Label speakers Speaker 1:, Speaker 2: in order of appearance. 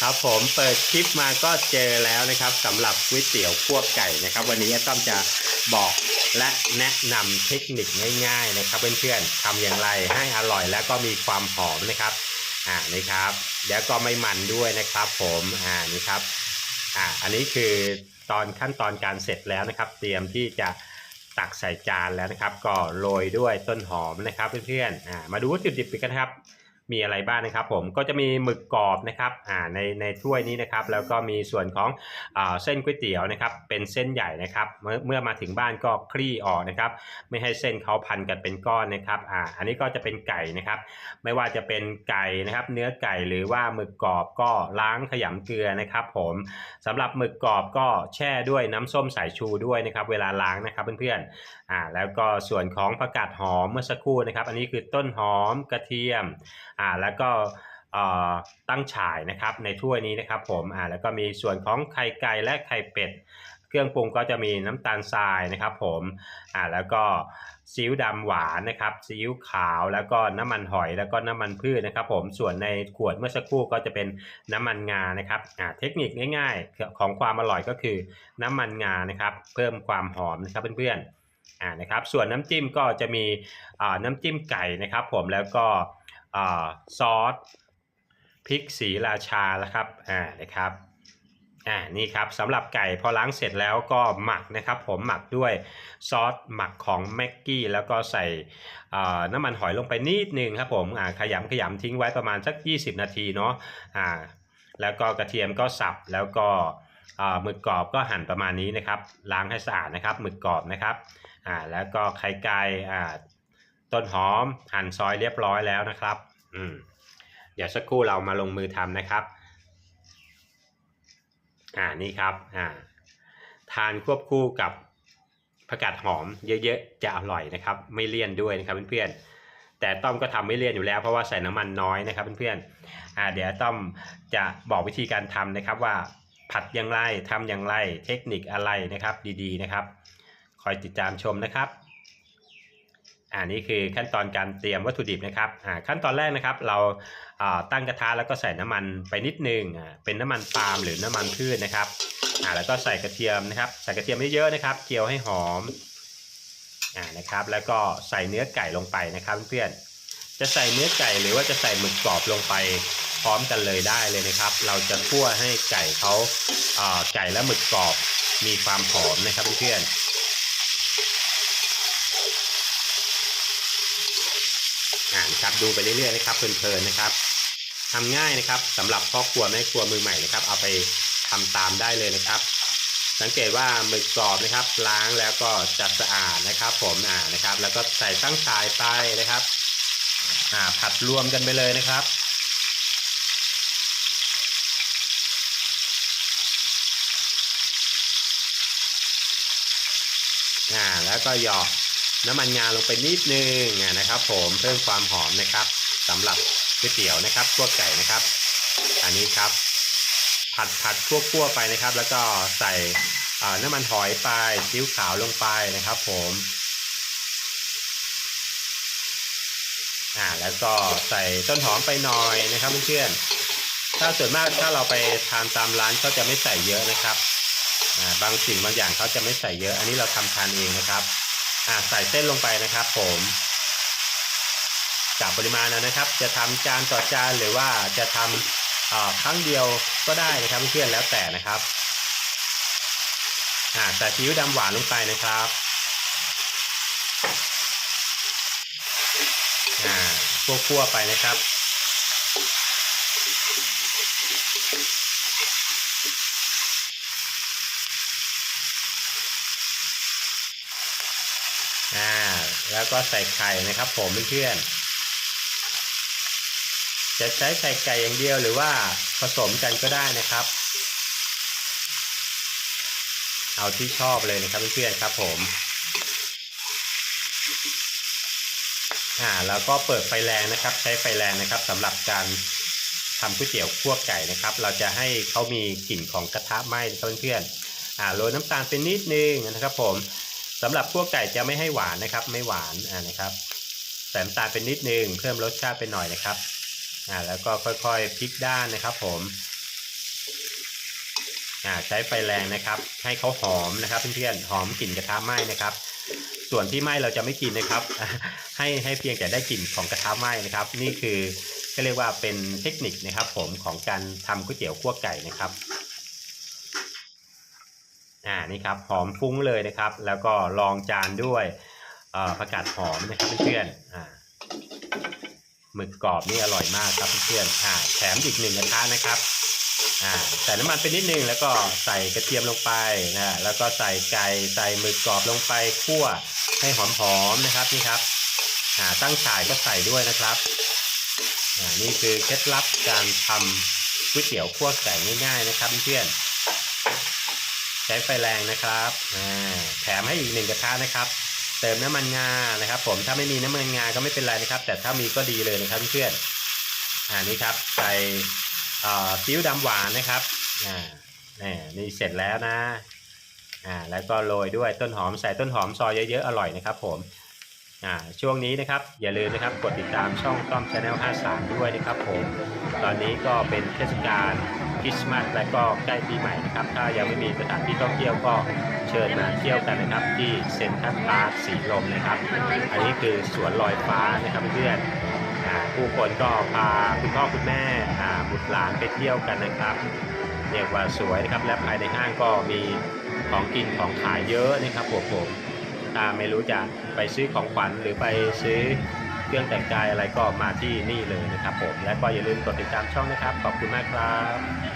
Speaker 1: ครับผมเปิดคลิปมาก็เจอแล้วนะครับสำหรับก๋วยเตี๋ยวคั่วไก่นะครับ วันนี้ต้อมจะบอกและแนะนำเทคนิคง่าย ๆ นะครับเพื่อนๆทำอย่างไรให้อร่อยและก็มีความหอมนะครับอ่านี่ครับแล้วก็ไม่มันด้วยนะครับ ผมอ่านี่ครับอ่าอันนี้คือตอนขั้นตอนการเสร็จแล้วนะครับ เตรียมที่จะตักใส่จานแล้วนะครับ ก็โรยด้วยต้นหอมนะครับเพื่อนๆอ่ามาดูวัตถุดิบกันครับ มีอะไรบ้างนะครับ ผมก็จะมีหมึกกรอบนะครับอ่าในในถ้วยนี้นะครับ แล้วก็มีส่วนของอาเส้นก๋วยเตี๋ยวนะครับ เป็นเส้นใหญ่นะครับ เมื่อเมื่อมาถึงบ้านก็คลี่ออกนะครับ ไม่ให้เส้นเขาพันกันเป็นก้อนนะครับอ่าอันนี้ก็จะเป็นไก่นะครับ ไม่ว่าจะเป็นไก่นะครับ เนื้อไก่หรือว่าหมึกกรอบก็ล้างขยำเกลือนะครับ ผมสำหรับหมึกกรอบก็แช่ด้วยน้ำส้มสายชูด้วยนะครับ เวลาล้างนะครับเพื่อนๆอ่าแล้วก็ส่วนของผักกาดหอมเมื่อสักครู่นะครับ อันนี้คือต้นหอมกระเทียมอ่าแล้วก็เอ่อตั้งฉ่ายนะครับในถ้วยนี้นะครับผมอ่าแล้วก็มีส่วนของไข่ไก่และไข่เป็ด เครื่องปรุงก็จะมีน้ำตาลทรายนะครับผมอ่าแล้วก็ซีอิ๊วดำหวานนะครับซีอิ๊วขาวแล้วก็น้ำมันหอยแล้วก็น้ำมันพืชนะครับผมส่วนในขวดเมื่อสักครู่ก็จะเป็นน้ำมันงานะครับอ่าเทคนิคง่ายๆ ของความอร่อยก็คือน้ำมันงานะครับเพิ่มความหอมนะครับเพื่อนๆอ่านะครับส่วนน้ำจิ้มก็จะมีอ่าน้ำจิ้มไก่นะครับผมแล้วก็ ซอสพริกสีราชาแล้วครับอ่านะครับอ่านี่ครับสำหรับไก่พอล้างเสร็จแล้วก็หมักนะครับ ผมหมักด้วยซอสหมักของแม็กกี้แล้วก็ใส่อ่าน้ำมันหอยลงไปนิดนึงครับผมอ่าขยำขยำทิ้งไว้ประมาณสัก 20 นาทีเนาะอ่าแล้วก็กระเทียมก็สับแล้วก็อ่าหมึกกรอบก็หั่นประมาณนี้นะครับ ล้างให้สะอาดนะครับหมึกกรอบนะครับอ่าแล้วก็ไข่ไก่อ่า ต้นหอมหั่นซอยเรียบร้อยแล้วนะครับอืมเดี๋ยวสักครู่เรามาลงมือทำนะครับอ่านี่ครับอ่าทานควบคู่กับผักกาดหอมเยอะๆจะอร่อยนะครับ ไม่เลี่ยนด้วยนะครับเพื่อนๆแต่ต้อมก็ทำไม่เลี่ยนอยู่แล้วเพราะว่าใส่น้ำมันน้อยนะครับเพื่อนๆอ่าเดี๋ยวต้อมจะบอกวิธีการทำนะครับว่าผัดอย่างไรทำอย่างไรเทคนิคอะไรนะครับ ดีๆนะครับ คอยติดตามชมนะครับ อ่านี่คือขั้นตอนการเตรียมวัตถุดิบนะครับอ่าขั้นตอนแรกนะครับ เราอ่าตั้งกระทะแล้วก็ใส่น้ำมันไปนิดนึงอ่าเป็นน้ำมันปาล์มหรือน้ำมันพืชนะครับอ่าแล้วก็ใส่กระเทียมนะครับใส่กระเทียมเยอะๆนะครับเจียวให้หอมอ่านะครับ แล้วก็ใส่เนื้อไก่ลงไปนะครับเพื่อนจะใส่เนื้อไก่หรือว่าจะใส่หมึกกรอบลงไปพร้อมกันเลยได้เลยนะครับ เราจะคั่วให้ไก่เขาอ่าไก่และหมึกกรอบมีความหอมนะครับเพื่อนๆ อ่านครับ ดูไปเรื่อยๆนะครับเพลินๆนะครับทำง่ายนะครับสำหรับพ่อครัวแม่ครัวมือใหม่นะครับ เอาไปทำตามได้เลยนะครับ สังเกตว่าหมึกกรอบนะครับ ล้างแล้วก็จะสะอาดนะครับ ผมอ่านะครับ แล้วก็ใส่ตั้งฉายไปนะครับอ่าผัดรวมกันไปเลยนะครับอ่าแล้วก็หยอก น้ำมันงาลงไปนิดนึงอ่านะครับ ผมเพิ่มความหอมนะครับสำหรับก๋วยเตี๋ยวนะครับคั่วไก่นะครับ อันนี้ครับ ผัดผัดคั่วคั่วไปนะครับ แล้วก็ใส่น้ำมันหอยไปซีอิ๊วขาวลงไปนะครับ ผมอ่าแล้วก็ใส่ต้นหอมไปหน่อยนะครับเพื่อนๆถ้าส่วนมากถ้าเราไปทานตามร้านเขาจะไม่ใส่เยอะนะครับอ่าบางสิ่งบางอย่างเขาจะไม่ใส่เยอะ อันนี้เราทำทานเองนะครับ อ่าใส่เส้นลงไปนะครับ ผมจากปริมาณนะนะครับ จะทำจานต่อจานหรือว่าจะทำอ่าครั้งเดียวก็ได้นะครับเพื่อนแล้วแต่นะครับอ่าใส่ซีอิ๊วดำหวานลงไปนะครับอ่าคั่วๆไปนะครับ อ่าแล้วก็ใส่ไข่นะครับ ผมเพื่อนจะใช้ไข่ไก่อย่างเดียวหรือว่าผสมกันก็ได้นะครับ เอาที่ชอบเลยนะครับเพื่อนๆครับผมอ่าแล้วก็เปิดไฟแรงนะครับ ใช้ไฟแรงนะครับสำหรับการทำก๋วยเตี๋ยวคั่วไก่นะครับ เราจะให้เขามีกลิ่นของกระทะไหม้นะครับเพื่อนๆอ่าโรยน้ำตาลเป็นนิดนึงนะครับผม สำหรับคั่วไก่จะไม่ให้หวานนะครับ ไม่หวานอ่านะครับใส่น้ำตาลเป็นนิดนึงเพิ่มรสชาติไปหน่อยนะครับอ่าแล้วก็ค่อยๆพลิกด้านนะครับ ผมอ่าใช้ไฟแรงนะครับ ให้เขาหอมนะครับเพื่อนๆหอมกลิ่นกระทะไหม้นะครับ ส่วนที่ไหม้เราจะไม่กินนะครับ ให้ให้เพียงแต่ได้กลิ่นของกระทะไหม้นะครับ นี่คือก็เรียกว่าเป็นเทคนิคนะครับ ผมของการทำก๋วยเตี๋ยวคั่วไก่นะครับ อ่านี่ครับหอมฟุ้งเลยนะครับ แล้วก็รองจานด้วยผักกาดหอมนะครับเพื่อนๆอ่าหมึกกรอบนี่อร่อยมากครับเพื่อนๆอ่าแถมอีกหนึ่งกระทะนะครับอ่าใส่น้ำมันไปนิดนึงแล้วก็ใส่กระเทียมลงไปนะแล้วก็ใส่ไก่ใส่หมึกกรอบลงไปคั่วให้หอมๆนะครับนี่ครับอ่าตั้งฉายก็ใส่ด้วยนะครับอ่านี่คือเคล็ดลับการทำก๋วยเตี๋ยวคั่วไก่ง่ายๆนะครับเพื่อนๆ ช้ไฟแรงนะครับแถมให้อีกหนึ่งกระทะนะครับ เติมน้ำมันงานะครับ ผมถ้าไม่มีน้ำมันงาก็ไม่เป็นไรนะครับ แต่ถ้ามีก็ดีเลยนะครับเพื่อนอ่านี่ครับใส่ซีอิ๊วดำหวานนะครับอ่านี่นี่เสร็จแล้วนะอ่าแล้วก็โรยด้วยต้นหอมใส่ต้นหอมซอยเยอะๆอร่อยนะครับ ผมอ่าช่วงนี้นะครับอย่าลืมนะครับกดติดตามช่องต้อมชาแนล53ด้วยนะครับ ผม ตอนนี้ก็เป็นเทศกาล คริสต์มาสและก็ใกล้ปีใหม่นะครับ ถ้ายังไม่มีสถานที่ท่องเที่ยวก็เชิญมาเที่ยวกันนะครับ ที่เซ็นทรัลพาร์คสีลมนะครับ อันนี้คือสวนลอยฟ้านะครับเพื่อนๆอ่าผู้คนก็พาคุณพ่อคุณแม่บุตรหลานไปเที่ยวกันนะครับเรียกว่าสวยนะครับและภายในห้างก็มีของกินของขายเยอะนะครับผมผมถ้าไม่รู้จะไปซื้อของขวัญหรือไปซื้อเครื่องแต่งกายอะไรก็มาที่นี่เลยนะครับผม และก็อย่าลืมกดติดตามช่องนะครับ ขอบคุณมากครับ